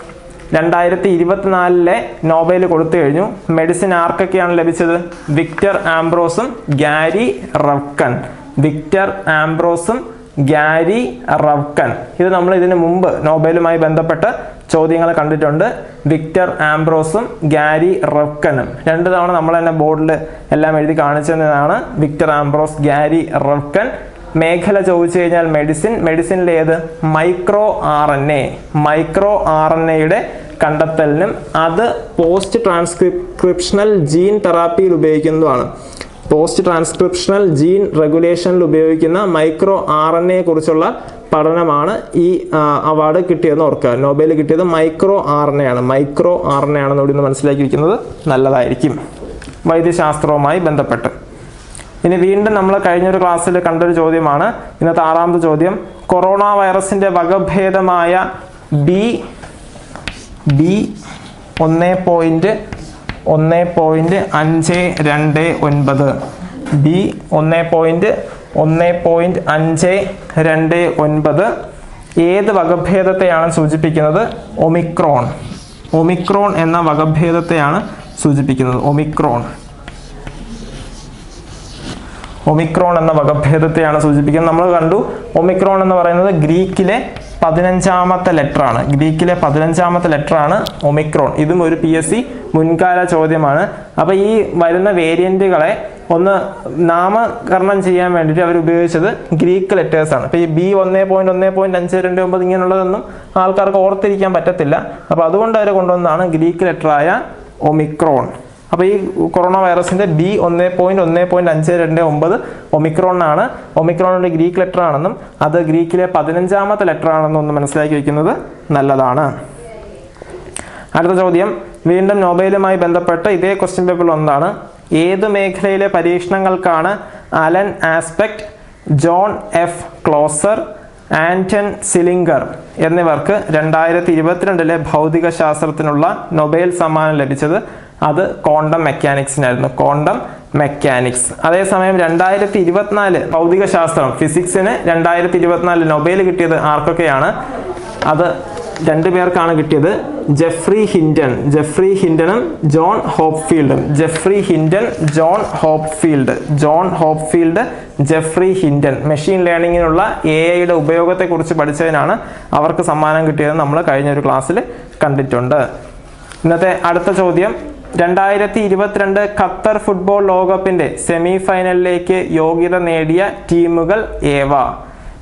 രണ്ടായിരത്തി ഇരുപത്തിനാലിലെ നോബൽ കൊടുത്തു കഴിഞ്ഞു. മെഡിസിൻ ആർക്കൊക്കെയാണ് ലഭിച്ചത്? വിക്ടർ ആംബ്രോസും ഗാരി റവ്കൺ വിക്ടർ ആംബ്രോസും ഗാരി റവ്കൻ. ഇത് നമ്മൾ ഇതിനു മുമ്പ് നോബലുമായി ബന്ധപ്പെട്ട് ചോദ്യങ്ങൾ കണ്ടിട്ടുണ്ട്. വിക്ടർ ആംബ്രോസും ഗാരി റവ്കനും. രണ്ട് തവണ നമ്മൾ തന്നെ ബോർഡിൽ എല്ലാം എഴുതി കാണിച്ചതാണ് വിക്ടർ ആംബ്രോസ് ഗാരി റവ്കൻ. മേഖല ചോദിച്ചു കഴിഞ്ഞാൽ മെഡിസിൻ. മെഡിസിനിൽ ഏത്? Micro R N A. Micro R N എയുടെ കണ്ടെത്തലിനും അത് പോസ്റ്റ് ട്രാൻസ്ക്രിപ്ഷണൽ ജീൻ തെറാപ്പിയിൽ ഉപയോഗിക്കുന്നതുമാണ്. പോസ്റ്റ് ട്രാൻസ്ക്രിപ്ഷണൽ ജീൻ റെഗുലേഷനിൽ ഉപയോഗിക്കുന്ന മൈക്രോ ആർ എൻ എ കുറിച്ചുള്ള പഠനമാണ് ഈ അവാർഡ് കിട്ടിയതെന്ന് ഓർക്കുക. നോബേൽ കിട്ടിയത് മൈക്രോ ആർ എൻ എ ആണ്. മൈക്രോ ആർ എൻ എ ആണെന്ന് ഇവിടെ മനസ്സിലാക്കി വയ്ക്കുന്നത് നല്ലതായിരിക്കും. വൈദ്യശാസ്ത്രവുമായി ബന്ധപ്പെട്ട്. ഇനി വീണ്ടും നമ്മൾ കഴിഞ്ഞൊരു ക്ലാസ്സിൽ കണ്ടൊരു ചോദ്യമാണ്. ഇന്നത്തെ ആറാമത്തെ ചോദ്യം. കൊറോണ വൈറസിന്റെ വകഭേദമായ ബി ബി ഒന്ന് പോയിന്റ് ഒന്ന് പോയിന്റ് അഞ്ച് രണ്ട് ഒൻപത്. ബി ഒന്ന് പോയിന്റ് ഒന്ന് പോയിന്റ് അഞ്ച് രണ്ട് ഒൻപത്. ഏത് വകഭേദത്തെയാണ് സൂചിപ്പിക്കുന്നത്? ഒമിക്രോൺ. ഒമിക്രോൺ എന്ന വകഭേദത്തെയാണ് സൂചിപ്പിക്കുന്നത്. ഒമിക്രോൺ. ഒമിക്രോൺ എന്ന വകഭേദത്തെയാണ് സൂചിപ്പിക്കുന്നത്. നമ്മൾ കണ്ടു. ഒമിക്രോൺ എന്ന് പറയുന്നത് ഗ്രീക്കിലെ പതിനഞ്ചാമത്തെ ലെറ്റർ ആണ്. ഗ്രീക്കിലെ പതിനഞ്ചാമത്തെ ലെറ്റർ ആണ് ഒമിക്രോൺ. ഇതും ഒരു പി എസ് സി മുൻകാല ചോദ്യമാണ്. അപ്പോൾ ഈ വരുന്ന വേരിയന്റുകളെ ഒന്ന് നാമകരണം ചെയ്യാൻ വേണ്ടിയിട്ട് അവർ ഉപയോഗിച്ചത് ഗ്രീക്ക് ലെറ്റേഴ്സ് ആണ്. അപ്പൊ ഈ ബി ഒന്നേ പോയിന്റ് ഒന്നേ പോയിന്റ് അഞ്ച് രണ്ട് ഒമ്പത് ഇങ്ങനെയുള്ളതൊന്നും ആൾക്കാർക്ക് ഓർത്തിരിക്കാൻ പറ്റത്തില്ല. അപ്പൊ അതുകൊണ്ട് അവർ കൊണ്ടുവന്നതാണ് ഗ്രീക്ക് ലെറ്ററായ ഒമിക്രോൺ. അപ്പോൾ ഈ കൊറോണ വൈറസിന്റെ ബി ഒന്ന് പോയിന്റ് ഒന്ന് പോയിന്റ് അഞ്ച് രണ്ട് ഒമ്പത് ഒമിക്രോൺ ആണ്. ഒമിക്രോണിന്റെ ഗ്രീക്ക് ലെറ്റർ ആണെന്നും അത് ഗ്രീക്കിലെ പതിനഞ്ചാമത്തെ ലെറ്റർ ആണെന്നും ഒന്ന് മനസ്സിലാക്കി വയ്ക്കുന്നത് നല്ലതാണ്. അടുത്ത ചോദ്യം. വീണ്ടും നൊബേലുമായി ബന്ധപ്പെട്ട് ഇതേ ക്വസ്റ്റ്യൻ പേപ്പറിൽ ഒന്നാണ്. ഏത് മേഖലയിലെ പരീക്ഷണങ്ങൾക്കാണ് Alain Aspect John F Clauser Anton Zeilinger എന്നിവർക്ക് രണ്ടായിരത്തി ഇരുപത്തിരണ്ടിലെ ഭൗതിക ശാസ്ത്രത്തിനുള്ള നൊബേൽ സമ്മാനം ലഭിച്ചത് അത് ക്വാണ്ടം മെക്കാനിക്സിനായിരുന്നു ക്വാണ്ടം മെക്കാനിക്സ് അതേസമയം രണ്ടായിരത്തി ഇരുപത്തിനാല് ഭൗതിക ശാസ്ത്രം ഫിസിക്സിന് രണ്ടായിരത്തി ഇരുപത്തിനാല് നൊബേൽ കിട്ടിയത് ആർക്കൊക്കെയാണ്? അത് രണ്ടു പേർക്കാണ് കിട്ടിയത്. Geoffrey Hinton. ജെഫ്രി ഹിൻഡനും John ഹോപ്ഫീൽഡും. Geoffrey Hinton John Hopfield. John Hopfield Geoffrey Hinton. Machine ലേണിങ്ങിനുള്ള A ഐയുടെ ഉപയോഗത്തെക്കുറിച്ച് പഠിച്ചതിനാണ് അവർക്ക് സമ്മാനം കിട്ടിയത് നമ്മൾ കഴിഞ്ഞ ഒരു ക്ലാസ്സിൽ കണ്ടിട്ടുണ്ട്. ഇന്നത്തെ അടുത്ത ചോദ്യം രണ്ടായിരത്തി ഇരുപത്തിരണ്ട് ഖത്തർ ഫുട്ബോൾ ലോകകപ്പിന്റെ സെമി ഫൈനലിലേക്ക് യോഗ്യത നേടിയ ടീമുകൾ ഏവ?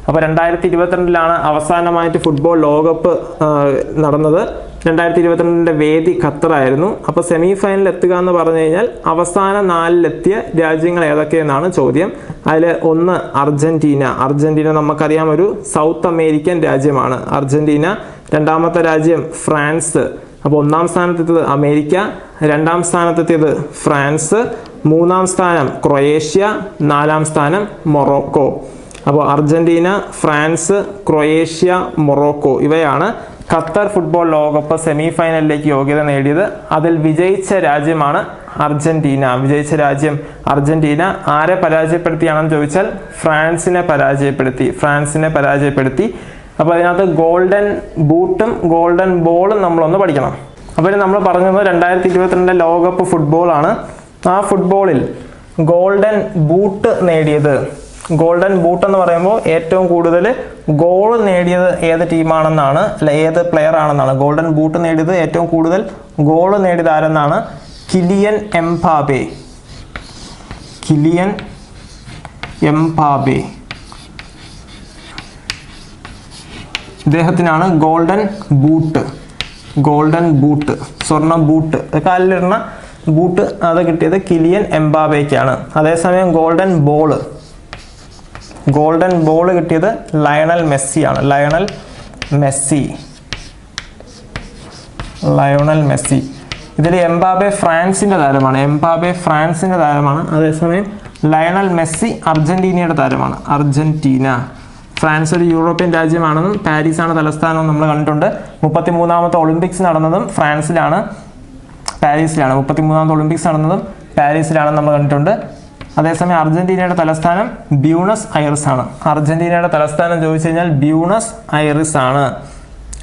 അപ്പോൾ രണ്ടായിരത്തി ഇരുപത്തിരണ്ടിലാണ് അവസാനമായിട്ട് ഫുട്ബോൾ ലോകകപ്പ് നടന്നത്. രണ്ടായിരത്തി ഇരുപത്തിരണ്ടിന്റെ വേദി ഖത്തറായിരുന്നു. അപ്പോൾ സെമി ഫൈനലിൽ എത്തുക എന്ന് പറഞ്ഞു കഴിഞ്ഞാൽ അവസാന നാലിലെത്തിയ രാജ്യങ്ങൾ ഏതൊക്കെയെന്നാണ് ചോദ്യം. അതിൽ ഒന്ന് അർജന്റീന. അർജന്റീന നമുക്കറിയാം ഒരു സൗത്ത് അമേരിക്കൻ രാജ്യമാണ്. അർജന്റീന രണ്ടാമത്തെ രാജ്യം ഫ്രാൻസ്. അപ്പോൾ ഒന്നാം സ്ഥാനത്തെത്തിയത് അമേരിക്ക രണ്ടാം സ്ഥാനത്തെത്തിയത് ഫ്രാൻസ് മൂന്നാം സ്ഥാനം ക്രൊയേഷ്യ നാലാം സ്ഥാനം മൊറോക്കോ. അപ്പോൾ അർജന്റീന ഫ്രാൻസ് ക്രൊയേഷ്യ മൊറോക്കോ ഇവയാണ് ഖത്തർ ഫുട്ബോൾ ലോകകപ്പ് സെമി ഫൈനലിലേക്ക് യോഗ്യത നേടിയത്. അതിൽ വിജയിച്ച രാജ്യമാണ് അർജന്റീന. വിജയിച്ച രാജ്യം അർജന്റീന. ആരെ പരാജയപ്പെടുത്തിയാണെന്ന് ചോദിച്ചാൽ ഫ്രാൻസിനെ പരാജയപ്പെടുത്തി. ഫ്രാൻസിനെ പരാജയപ്പെടുത്തി. അപ്പോൾ അതിനകത്ത് ഗോൾഡൻ ബൂട്ടും ഗോൾഡൻ ബോളും നമ്മളൊന്ന് പഠിക്കണം. അപ്പോൾ നമ്മൾ പറഞ്ഞത് രണ്ടായിരത്തി ഇരുപത്തിരണ്ട് ലോകകപ്പ് ഫുട്ബോളാണ് ആ ഫുട്ബോളിൽ ഗോൾഡൻ ബൂട്ട് നേടിയത് ഗോൾഡൻ ബൂട്ട് എന്ന് പറയുമ്പോൾ ഏറ്റവും കൂടുതൽ ഗോൾ നേടിയത് ഏത് ടീമാണെന്നാണ് അല്ല ഏത് പ്ലെയർ ആണെന്നാണ്. ഗോൾഡൻ ബൂട്ട് നേടിയത് ഏറ്റവും കൂടുതൽ ഗോൾ നേടിയത് ആരെന്നാണ്? കിലിയൻ എംപാബെ കിലിയൻ എംപാബെ ഇദ്ദേഹത്തിനാണ് ഗോൾഡൻ ബൂട്ട്. Golden boot. സ്വർണ ബൂട്ട്. കാലിലിടുന്ന ബൂട്ട് അത് കിട്ടിയത് കിലിയൻ എംബാബയ്ക്കാണ് അതേസമയം ഗോൾഡൻ ബോൾ ഗോൾഡൻ ബോൾ കിട്ടിയത് Lionel മെസ്സിയാണ്. Lionel Messi. Lionel Messi. ഇതിൽ എംബാബെ ഫ്രാൻസിന്റെ താരമാണ്. എംബാബെ ഫ്രാൻസിന്റെ താരമാണ്. അതേസമയം ലയണൽ മെസ്സി അർജന്റീനയുടെ താരമാണ്. അർജന്റീന. ഫ്രാൻസ് ഒരു യൂറോപ്യൻ രാജ്യമാണെന്നും ആണ് തലസ്ഥാനം നമ്മൾ കണ്ടിട്ടുണ്ട്. മുപ്പത്തി മൂന്നാമത്തെ ഒളിമ്പിക്സ് നടന്നതും ഫ്രാൻസിലാണ് പാരീസിലാണ്. മുപ്പത്തി മൂന്നാമത്തെ ഒളിമ്പിക്സ് നടന്നതും പാരീസിലാണെന്ന് നമ്മൾ കണ്ടിട്ടുണ്ട്. അതേസമയം അർജന്റീനയുടെ തലസ്ഥാനം ബ്യൂണസ് ഐറിസ് ആണ് അർജന്റീനയുടെ തലസ്ഥാനം ചോദിച്ചു കഴിഞ്ഞാൽ ബ്യൂണസ് ഐറിസ് ആണ്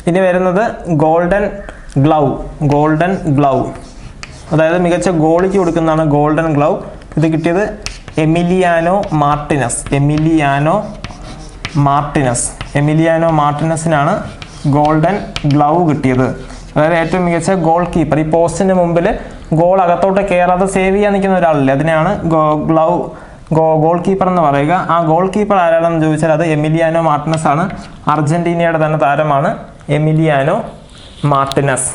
ഇനി വരുന്നത് ഗോൾഡൻ ഗ്ലൗ ഗോൾഡൻ ഗ്ലൗ. അതായത് മികച്ച ഗോളിക്ക് കൊടുക്കുന്നതാണ് ഗോൾഡൻ ഗ്ലൗ. ഇത് കിട്ടിയത് Emiliano Martinez Emiliano Martinez. Emiliano മാർട്ടിനസിനാണ് golden glove കിട്ടിയത്. അതായത് ഏറ്റവും മികച്ച ഗോൾ കീപ്പർ. ഈ പോസ്റ്റിന്റെ മുമ്പിൽ ഗോൾ അകത്തോട്ട് കയറാതെ സേവ് ചെയ്യാൻ നിൽക്കുന്ന ഒരാളില്ലേ? അതിനെയാണ് ഗ്ലൗ ഗോ ഗോൾ കീപ്പർ എന്ന് പറയുക. ആ ഗോൾ കീപ്പർ ആരാണെന്ന് ചോദിച്ചാൽ അത് എമിലിയാനോ മാർട്ടിനസ് ആണ് അർജന്റീനയുടെ തന്നെ താരമാണ് എമിലിയാനോ മാർട്ടിനസ്.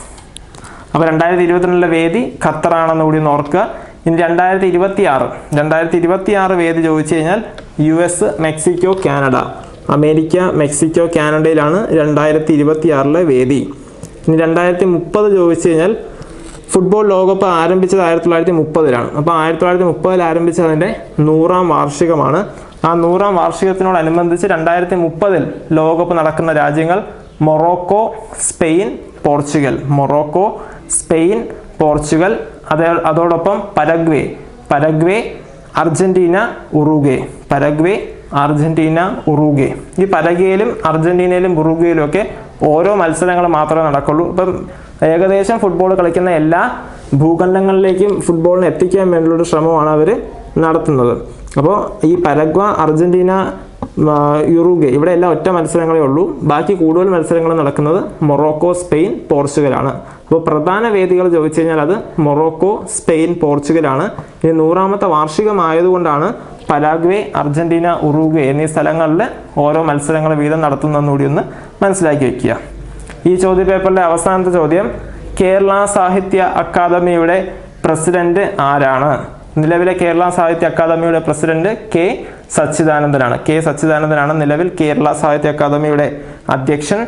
അപ്പോൾ രണ്ടായിരത്തി ഇരുപത്തിരണ്ടിലെ വേദി ഖത്തറാണെന്ന് കൂടി ഒന്ന് ഓർക്കുക. ഇനി രണ്ടായിരത്തി ഇരുപത്തി ആറ് രണ്ടായിരത്തി ഇരുപത്തി ആറ് വേദി ചോദിച്ചു കഴിഞ്ഞാൽ U S Mexico Canada. America Mexico കാനഡയിലാണ് രണ്ടായിരത്തി ഇരുപത്തി ആറിലെ വേദി. ഇനി രണ്ടായിരത്തി മുപ്പത് ചോദിച്ചു കഴിഞ്ഞാൽ ഫുട്ബോൾ ലോകകപ്പ് ആരംഭിച്ചത് ആയിരത്തി തൊള്ളായിരത്തി മുപ്പതിലാണ് അപ്പോൾ ആയിരത്തി തൊള്ളായിരത്തി മുപ്പതിൽ ആരംഭിച്ചതിന്റെ നൂറാം വാർഷികമാണ്. ആ നൂറാം വാർഷികത്തിനോടനുബന്ധിച്ച് രണ്ടായിരത്തി മുപ്പതിൽ ലോകകപ്പ് നടക്കുന്ന രാജ്യങ്ങൾ Morocco Spain Portugal. Morocco Spain Portugal അതേ അതോടൊപ്പം Paraguay. Paraguay Argentina Uruguay Paraguay Argentina Uruguay ഈ പരഗ്വേയിലും അർജന്റീനയിലും ഉറുഗയിലും ഒക്കെ ഓരോ മത്സരങ്ങൾ മാത്രമേ നടക്കുള്ളൂ. ഇപ്പം ഏകദേശം ഫുട്ബോൾ കളിക്കുന്ന എല്ലാ ഭൂഖണ്ഡങ്ങളിലേക്കും ഫുട്ബോളിനെ എത്തിക്കാൻ വേണ്ടിയുള്ള ശ്രമമാണ് അവർ നടത്തുന്നത്. അപ്പോൾ ഈ പരഗ്വ അർജന്റീന യുറുഗെ ഇവിടെ എല്ലാം ഒറ്റ മത്സരങ്ങളേ ഉള്ളൂ. ബാക്കി കൂടുതൽ മത്സരങ്ങൾ നടക്കുന്നത് മൊറോക്കോ സ്പെയിൻ പോർച്ചുഗലാണ്. അപ്പോൾ പ്രധാന വേദികൾ ചോദിച്ചു കഴിഞ്ഞാൽ അത് മൊറോക്കോ സ്പെയിൻ പോർച്ചുഗലാണ്. ഇനി നൂറാമത്തെ വാർഷികമായതുകൊണ്ടാണ് പരാഗ്വേ അർജന്റീന ഉറുഗ്വേ എന്നീ സ്ഥലങ്ങളിൽ ഓരോ മത്സരങ്ങൾ വീതം നടത്തുന്നതെന്ന് കൂടി ഒന്ന് മനസ്സിലാക്കി വെക്കുക. ഈ ചോദ്യ പേപ്പറിലെ അവസാനത്തെ ചോദ്യം കേരള സാഹിത്യ അക്കാദമിയുടെ പ്രസിഡന്റ് ആരാണ്? നിലവിലെ കേരള സാഹിത്യ അക്കാദമിയുടെ പ്രസിഡന്റ് കെ സച്ചിദാനന്ദനാണ്. കെ സച്ചിദാനന്ദനാണ് നിലവിൽ കേരള സാഹിത്യ അക്കാദമിയുടെ അധ്യക്ഷൻ.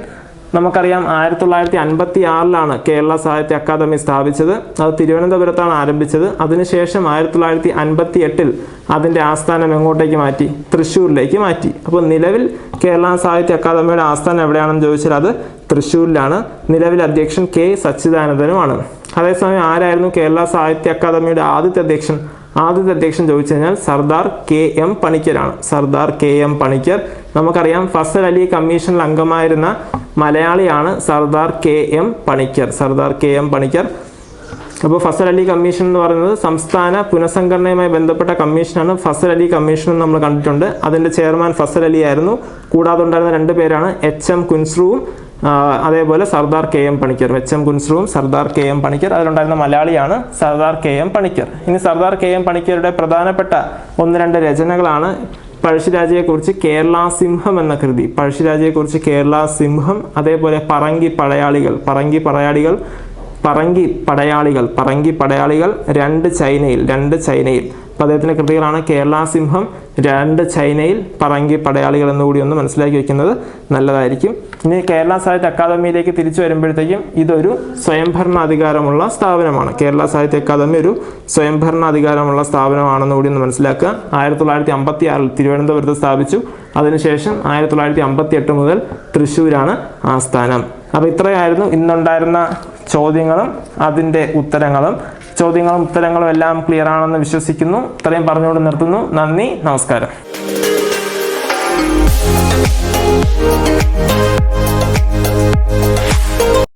നമുക്കറിയാം ആയിരത്തി തൊള്ളായിരത്തി അൻപത്തി ആറിലാണ് കേരള സാഹിത്യ അക്കാദമി സ്ഥാപിച്ചത്. അത് തിരുവനന്തപുരത്താണ് ആരംഭിച്ചത്. അതിനുശേഷം ആയിരത്തി തൊള്ളായിരത്തി അൻപത്തി എട്ടിൽ അതിന്റെ ആസ്ഥാനം എങ്ങോട്ടേക്ക് മാറ്റി? തൃശ്ശൂരിലേക്ക് മാറ്റി. അപ്പോൾ നിലവിൽ കേരള സാഹിത്യ അക്കാദമിയുടെ ആസ്ഥാനം എവിടെയാണെന്ന് ചോദിച്ചാൽ അത് തൃശ്ശൂരിലാണ്. നിലവിൽ അധ്യക്ഷൻ കെ. സച്ചിദാനന്ദനുമാണ്. അതേസമയം ആരായിരുന്നു കേരള സാഹിത്യ അക്കാദമിയുടെ ആദ്യത്തെ അധ്യക്ഷൻ? ആദ്യത്തെ അധ്യക്ഷൻ ചോദിച്ചു കഴിഞ്ഞാൽ Sardar K M പണിക്കരാണ്. Sardar K M Panikkar. നമുക്കറിയാം ഫസൽ അലി കമ്മീഷനിൽ അംഗമായിരുന്ന മലയാളിയാണ് Sardar K M Panikkar. Sardar K M Panikkar. അപ്പോൾ ഫസൽ അലി കമ്മീഷൻ എന്ന് പറയുന്നത് സംസ്ഥാന പുനഃസംഘടനയുമായി ബന്ധപ്പെട്ട കമ്മീഷനാണ്. ഫസൽ അലി കമ്മീഷൻ നമ്മൾ കണ്ടിട്ടുണ്ട്. അതിന്റെ ചെയർമാൻ ഫസൽ അലി ആയിരുന്നു. കൂടാതെ ഉണ്ടായിരുന്ന രണ്ട് പേരാണ് എച്ച് എം കുൻസ്രുവും അതേപോലെ Sardar K M Panikkar H M കുൻസ്രുവും Sardar K M Panikkar അതിലുണ്ടായിരുന്ന മലയാളിയാണ് സർദാർ കെ എം പണിക്കർ. ഇനി സർദാർ കെ എം പണിക്കരുടെ പ്രധാനപ്പെട്ട ഒന്ന് രണ്ട് രചനകളാണ് പഴശ്ശിരാജയെക്കുറിച്ച് കേരള സിംഹം എന്ന കൃതി. പഴശ്ശിരാജയെക്കുറിച്ച് കേരള സിംഹം അതേപോലെ പറങ്കി പടയാളികൾ. പറങ്കി പടയാളികൾ പറങ്കി പടയാളികൾ പറങ്കി പടയാളികൾ രണ്ട് ചൈനയിൽ രണ്ട് ചൈനയിൽ. അപ്പോൾ അദ്ദേഹത്തിന്റെ കൃതികളാണ് കേരള സിംഹം രണ്ട് ചൈനയിൽ പറങ്കി പടയാളികൾ എന്നുകൂടി ഒന്ന് മനസ്സിലാക്കി വെക്കുന്നത് നല്ലതായിരിക്കും. ഇനി കേരള സാഹിത്യ അക്കാദമിയിലേക്ക് തിരിച്ചു വരുമ്പോഴത്തേക്കും ഇതൊരു സ്വയംഭരണാധികാരമുള്ള സ്ഥാപനമാണ്. കേരള സാഹിത്യ അക്കാദമി ഒരു സ്വയംഭരണാധികാരമുള്ള സ്ഥാപനമാണെന്ന് കൂടി ഒന്ന് മനസ്സിലാക്കുക. ആയിരത്തി തൊള്ളായിരത്തി അമ്പത്തി ആറിൽ തിരുവനന്തപുരത്ത് സ്ഥാപിച്ചു. അതിനുശേഷം ആയിരത്തി തൊള്ളായിരത്തി അമ്പത്തി എട്ട് മുതൽ തൃശ്ശൂരാണ് ആസ്ഥാനം. അപ്പോൾ ഇത്രയായിരുന്നു ഇന്നുണ്ടായിരുന്ന ചോദ്യങ്ങളും അതിന്റെ ഉത്തരങ്ങളും. ചോദ്യങ്ങളും ഉത്തരങ്ങളും എല്ലാം ക്ലിയർ ആണെന്ന് വിശ്വസിക്കുന്നു. ഇത്രയും പറഞ്ഞുകൊണ്ട് നിർത്തുന്നു. നന്ദി. നമസ്കാരം.